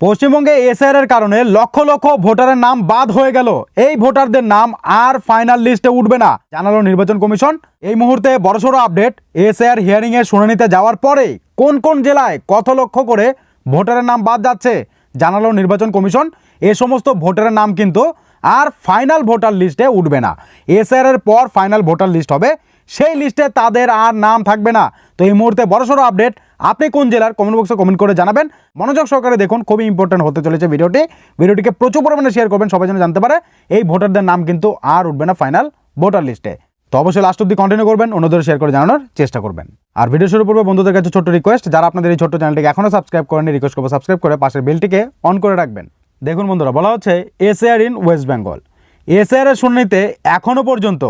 পশ্চিমবঙ্গে এসআর এর কারণে লক্ষ লক্ষ ভোটারের নাম বাদ হয়ে গেল। এই ভোটারদের নাম আর ফাইনাল লিস্টে উঠবে না। জানালো নির্বাচন কমিশন। এই মুহূর্তে বড়সড় আপডেট এসআর হিয়ারিং এর শুনানিতে যাওয়ার পরে কোন কোন জেলায় কত লক্ষ করে ভোটারের নাম বাদ যাচ্ছে, জানালো নির্বাচন কমিশন। এ সমস্ত ভোটারের নাম কিন্তু আর ফাইনাল ভোটার লিস্টে উঠবে না। এসআর এর পর ফাইনাল ভোটার লিস্ট হবে। সেই লিস্টে তাদের আর নাম থাকবে না। তো এই মুহূর্তে বড়সড় আপডেট আপনি কোন জেলার কমেন্ট বক্সে কমেন্ট করে জানাবেন। মনোযোগ সহকারে দেখুন, খুবই ইম্পর্টেন্ট হতে চলেছে ভিডিওটি। ভিডিওটিকে প্রচুর পরিমাণে শেয়ার করবেন, সবাই যেন জানতে পারে। এই ভোটারদের নাম কিন্তু আর উঠবে না ফাইনাল ভোটার লিস্টে তো অবশ্যই লাস্ট অব্দি কন্টিনিউ করবেন, অন্যদের শেয়ার করে জানানোর চেষ্টা করবেন। আর ভিডিও শুরু করব বন্ধুদের কাছে ছোট্ট রিকোয়েস্ট যারা আপনাদের এই ছোট্ট চ্যানেলটিকে এখনও সাবস্ক্রাইব করেনি রিকোয়েস্ট করব সাবস্ক্রাইব করে পাশের বেলটিকে অন করে রাখবেন। দেখুন বন্ধুরা, বলা হচ্ছে SAR in West Bengal SR এর শুনানিতে এখনও পর্যন্ত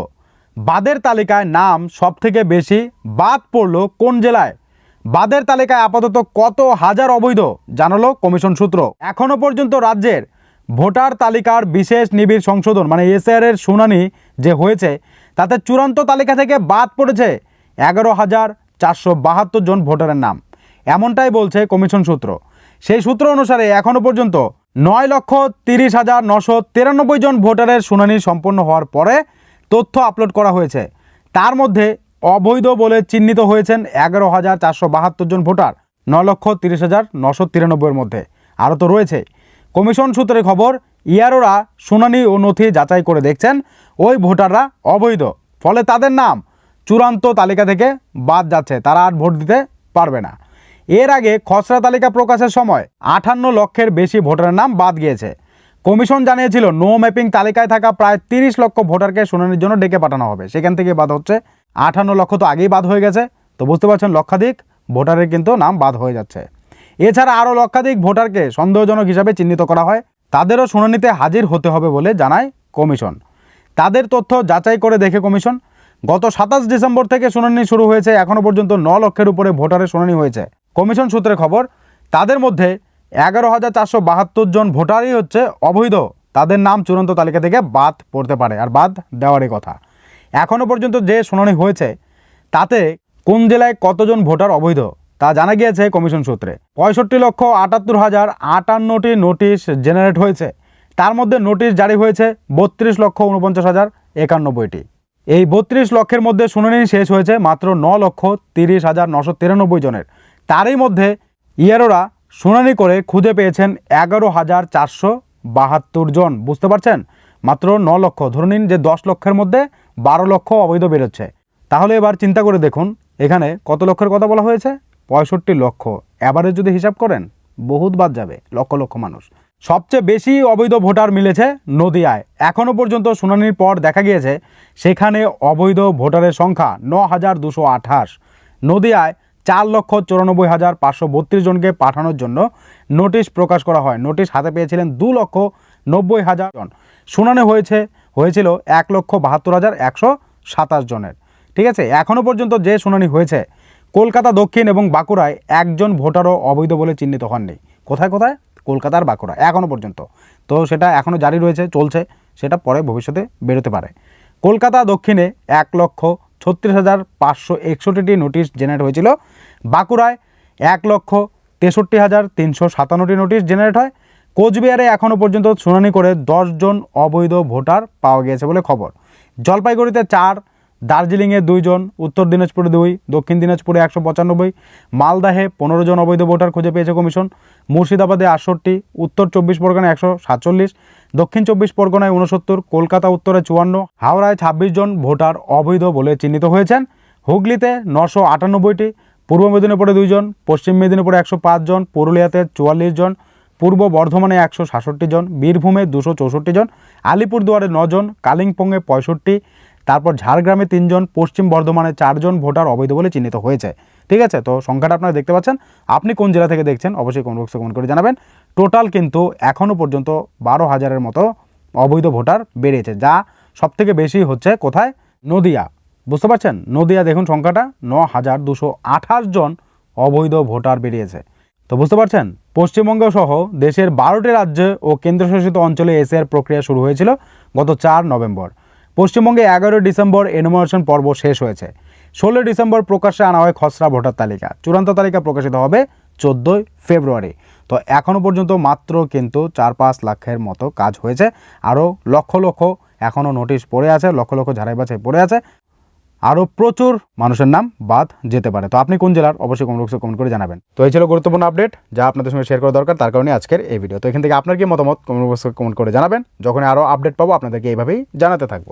বাদের তালিকায় নাম সব থেকে বেশি বাদ পড়ল কোন জেলায়? বাদের তালিকায় আপাতত কত হাজার অবৈধ, জানালো কমিশন সূত্র। এখনও পর্যন্ত রাজ্যের ভোটার তালিকার বিশেষ নিবিড় সংশোধন মানে এসআর এর শুনানি যে হয়েছে, তাতে চূড়ান্ত তালিকা থেকে বাদ পড়েছে এগারো হাজার চারশো বাহাত্তর জন ভোটারের নাম। এমনটাই বলছে কমিশন সূত্র। সেই সূত্র অনুসারে এখনও পর্যন্ত নয় লক্ষ তিরিশ হাজার নশো তিরানব্বই জন ভোটারের শুনানি সম্পন্ন হওয়ার পরে তথ্য আপলোড করা হয়েছে। তার মধ্যে অবৈধ বলে চিহ্নিত হয়েছেন এগারো হাজার চারশো বাহাত্তর জন ভোটার, ন লক্ষ তিরিশ হাজার নশো তিরানব্বইয়ের মধ্যে। আরও তো রয়েছে। কমিশন সূত্রে খবর, ইয়ারোরা শুনানি ও নথি যাচাই করে দেখছেন, ওই ভোটাররা অবৈধ, ফলে তাদের নাম চূড়ান্ত তালিকা থেকে বাদ যাচ্ছে, তারা আর ভোট দিতে পারবে না। এর আগে খসড়া তালিকা প্রকাশের সময় আটান্ন লক্ষের বেশি ভোটারের নাম বাদ গিয়েছে। কমিশন জানিয়েছিল নো ম্যাপিং তালিকায় থাকা প্রায় তিরিশ লক্ষ ভোটারকে শুনানির জন্য ডেকে পাঠানো হবে। সেখান থেকে বাদ হচ্ছে আটান্ন লক্ষ তো আগেই বাদ হয়ে গেছে। তো বুঝতে পারছেন লক্ষাধিক, ভোটারের কিন্তু নাম বাদ হয়ে যাচ্ছে। এছাড়া আরও লক্ষাধিক ভোটারকে সন্দেহজনক হিসাবে চিহ্নিত করা হয়। তাদেরও শুনানিতে হাজির হতে হবে বলে জানায় কমিশন। তাদের তথ্য যাচাই করে দেখে কমিশন। গত সাতাশ ডিসেম্বর থেকে শুনানি শুরু হয়েছে এখনও পর্যন্ত ন লক্ষের উপরে ভোটারের শুনানি হয়েছে। কমিশন সূত্রে খবর, তাদের মধ্যে এগারো হাজার চারশো বাহাত্তর জন ভোটারই হচ্ছে অবৈধ। তাদের নাম চূড়ান্ত তালিকা থেকে বাদ পড়তে পারে আর বাদ দেওয়ারই কথা। এখনও পর্যন্ত যে শুনানি হয়েছে, তাতে কোন জেলায় কতজন ভোটার অবৈধ তা জানা গিয়েছে কমিশন সূত্রে। পঁয়ষট্টি লক্ষ আটাত্তর হাজার আটান্নটি নোটিশ জেনারেট হয়েছে। তার মধ্যে নোটিশ জারি হয়েছে বত্রিশ লক্ষ উনপঞ্চাশ হাজার একানব্বইটি। এই বত্রিশ লক্ষের মধ্যে শুনানি শেষ হয়েছে মাত্র ন লক্ষ তিরিশ হাজার নশো তিরানব্বই জনের। তারই মধ্যে ইয়ারোরা শুনানি করে খুঁজে পেয়েছেন এগারো হাজার চারশো বাহাত্তর জন, বুঝতে পারছেন? মাত্র ন লক্ষ। ধরে নিন যে দশ লক্ষের মধ্যে বারো লক্ষ অবৈধ বেরোচ্ছে। তাহলে এবার চিন্তা করে দেখুন, এখানে কত লক্ষের কথা বলা হয়েছে? পঁয়ষট্টি লক্ষ। এবারে যদি হিসাব করেন, বহুত বাদ যাবে, লক্ষ লক্ষ মানুষ। সবচেয়ে বেশি অবৈধ ভোটার মিলেছে নদিয়ায়। এখনও পর্যন্ত শুনানির পর দেখা গিয়েছে, সেখানে অবৈধ ভোটারের সংখ্যা ন হাজার দুশো আঠাশ। নদিয়ায় চার লক্ষ চুরানব্বই হাজার পাঁচশো বত্রিশ জনকে পাঠানোর জন্য নোটিশ প্রকাশ করা হয়। নোটিশ হাতে পেয়েছিলেন দু লক্ষ নব্বই হাজার জন। শুনানি হয়েছে, হয়েছিল এক লক্ষ বাহাত্তর হাজার একশো সাতাশ জনের। ঠিক আছে? এখনও পর্যন্ত যে শুনানি হয়েছে, কলকাতা দক্ষিণ এবং বাঁকুড়ায় একজন ভোটারও অবৈধ বলে চিহ্নিত হননি। কোথায় কোথায়? কলকাতার বাঁকুড়া এখনও পর্যন্ত। তো সেটা এখনও জারি রয়েছে, চলছে, সেটা পরে ভবিষ্যতে বেরোতে পারে। কলকাতা দক্ষিণে এক লক্ষ ছত্রিশ হাজার পাঁচশো একষট্টিটি নোটিশ জেনারেট হয়েছিল। বাঁকুড়ায় এক লক্ষ তেষট্টি হাজার তিনশো সাতান্নটি নোটিশ জেনারেট হয়। কোচবিহারে এখনও পর্যন্ত শুনানি করে দশজন অবৈধ ভোটার পাওয়া গিয়েছে বলে খবর। জলপাইগুড়িতে চার দার্জিলিংয়ে দুইজন, উত্তর দিনাজপুরে দুই, দক্ষিণ দিনাজপুরে একশো পঁচানব্বই, মালদাহে পনেরো জন অবৈধ ভোটার খুঁজে পেয়েছে কমিশন, মুর্শিদাবাদে আটষট্টি, উত্তর চব্বিশ পরগনায় একশো সাতচল্লিশ, দক্ষিণ চব্বিশ পরগনায় উনসত্তর কলকাতা উত্তরে চুয়ান্ন, হাওড়ায় ছাব্বিশ জন ভোটার অবৈধ বলে চিহ্নিত হয়েছেন, হুগলিতে নশো আটানব্বইটি, পূর্ব মেদিনীপুরে দুইজন পশ্চিম মেদিনীপুরে একশো পাঁচ জন, পুরুলিয়াতে চুয়াল্লিশ জন, পূর্ব বর্ধমানে একশো সাতষট্টি জন, বীরভূমে দুশো চৌষট্টি জন, আলিপুরদুয়ারে নজন কালিম্পংয়ে পঁয়ষট্টি তারপর ঝাড়গ্রামে তিনজন, পশ্চিম বর্ধমানে চারজন ভোটার অবৈধ বলে চিহ্নিত হয়েছে। ঠিক আছে? তো সংখ্যাটা আপনারা দেখতে পাচ্ছেন। আপনি কোন জেলা থেকে দেখছেন অবশ্যই কমেন্ট বক্সে কমেন্ট করে জানাবেন। টোটাল কিন্তু এখনও পর্যন্ত বারো হাজারের মতো অবৈধ ভোটার বেড়েছে যা সবথেকে বেশি হচ্ছে কোথায়? নদিয়া। বুঝতে পারছেন? নদিয়া দেখুন সংখ্যাটা, ন হাজার দুশো আঠাশ জন অবৈধ ভোটার বেরিয়েছে। তো বুঝতে পারছেন? পশ্চিমবঙ্গ সহ দেশের বারোটি রাজ্যে ও কেন্দ্রশাসিত অঞ্চলে এসআর প্রক্রিয়া শুরু হয়েছিল গত চার নভেম্বর। পশ্চিমবঙ্গে এগারো ডিসেম্বর এনুমারেশন পর্ব শেষ হয়েছে। ষোলো ডিসেম্বর প্রকাশ্যে আনা হয় খসড়া ভোটার তালিকা। চূড়ান্ত তালিকা প্রকাশিত হবে চোদ্দোই ফেব্রুয়ারি। তো এখনও পর্যন্ত মাত্র কিন্তু চার পাঁচ লাখের মতো কাজ হয়েছে। আরও লক্ষ লক্ষ এখনও নোটিশ পড়ে আছে, লক্ষ লক্ষ ঝাড়াই বাছাই পড়ে আছে। আরও প্রচুর মানুষের নাম বাদ যেতে পারে। তো আপনি কোন জেলার অবশ্যই কমেন্ট কমেন্ট করে জানাবেন। তো এই ছিল গুরুত্বপূর্ণ আপডেট যা আপনাদের সঙ্গে শেয়ার করা দরকার, তার কারণে আজকের এই ভিডিও তো এখান থেকে আপনার কি মতামত কমেন্ট বক্সে কমেন্ট করে জানাবেন। যখন আরও আপডেট পাবো, আপনাদেরকে এইভাবেই জানাতে থাকব।